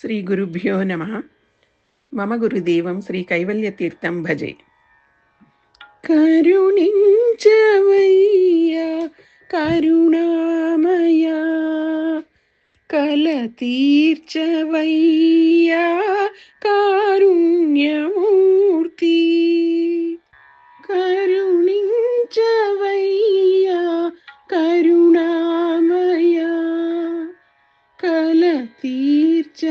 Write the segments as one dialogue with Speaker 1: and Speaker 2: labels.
Speaker 1: ശ്രീ ഗുരുഭ്യോ നമ. മമ ഗുരുദേവം ശ്രീ കൈവല്യതീർത്ഥം ഭജേ.
Speaker 2: കരുണിഞ്ചവയ്യ കരുണാമയ. കലതീർച്ചവയ്യ കാരുണ്യമൂർത്തി. കരുണിഞ്ചവ കല തീർച്ചവയ്യാ.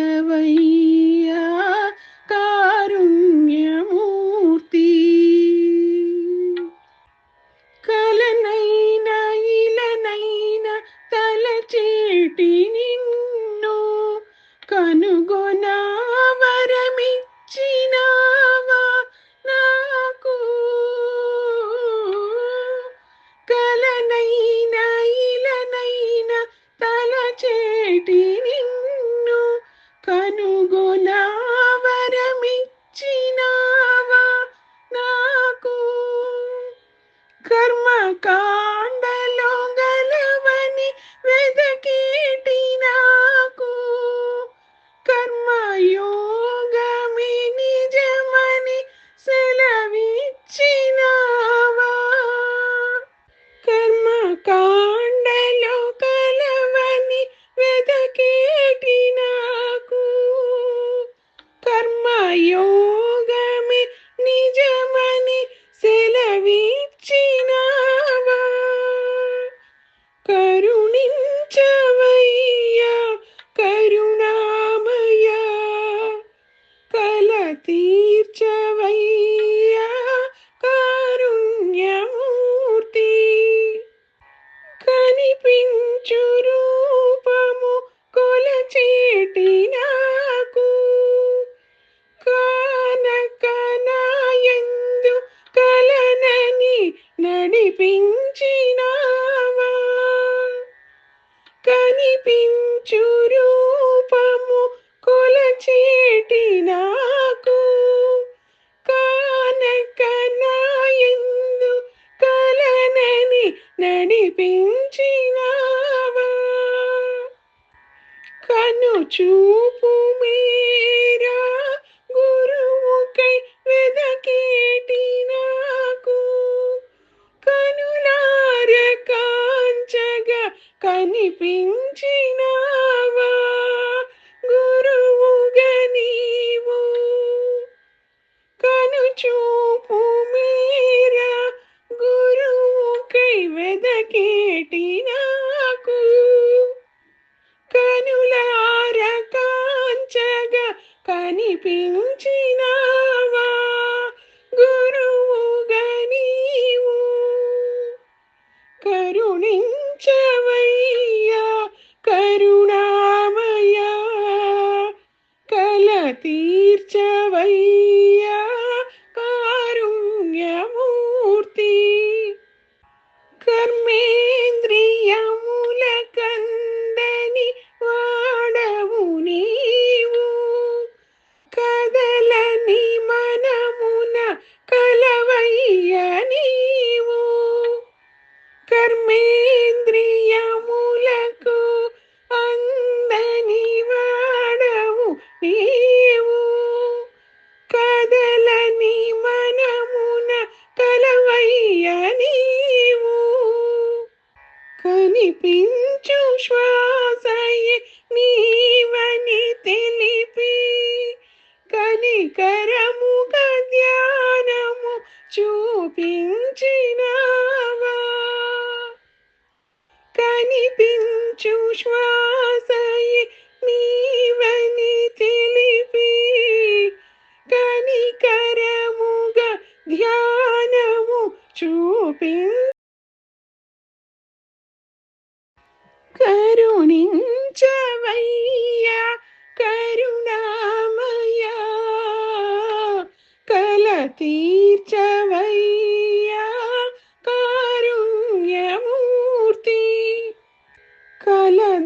Speaker 2: అను చూపు మీరా గురువుకై వెదకేటి నాకు? కనులార కాంచగా కనిపించ కనిపించినా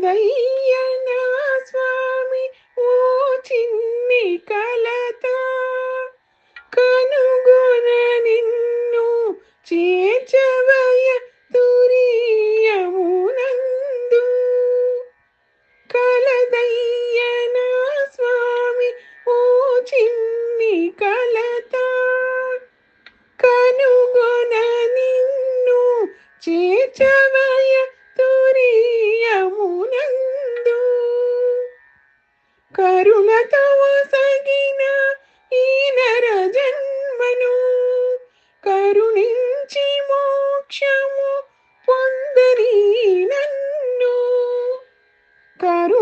Speaker 2: gay కరుణతో సగిన ఈ నర జన్మను కరుణించి మోక్షము పొందని నన్ను. కరు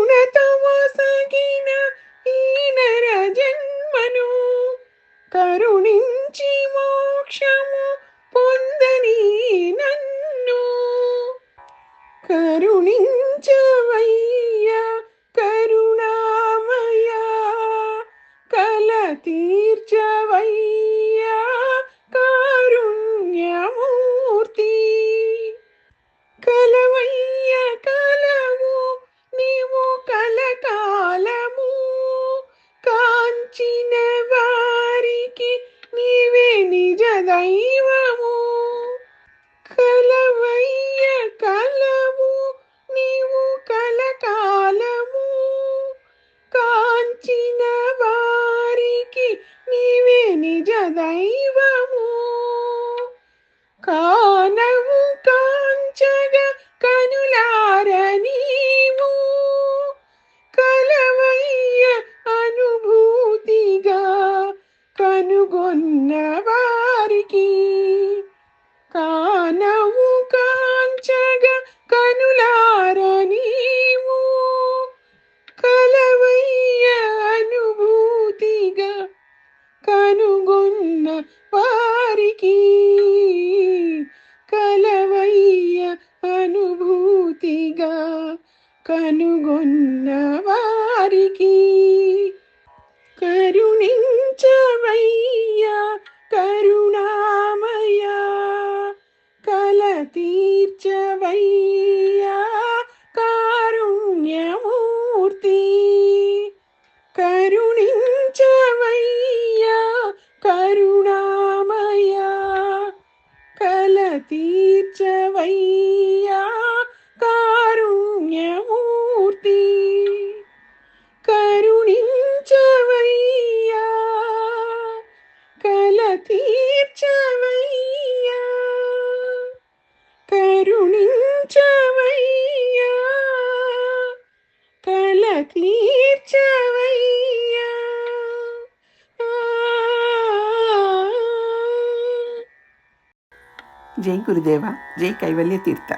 Speaker 2: కనుగొన్న వారికి. కరుణించవయ్యా కరుణామయ కల తీర్చవయ్యా
Speaker 1: ஜெய் குருதேவா ஜெய் கைவல்ய தீர்த்தா.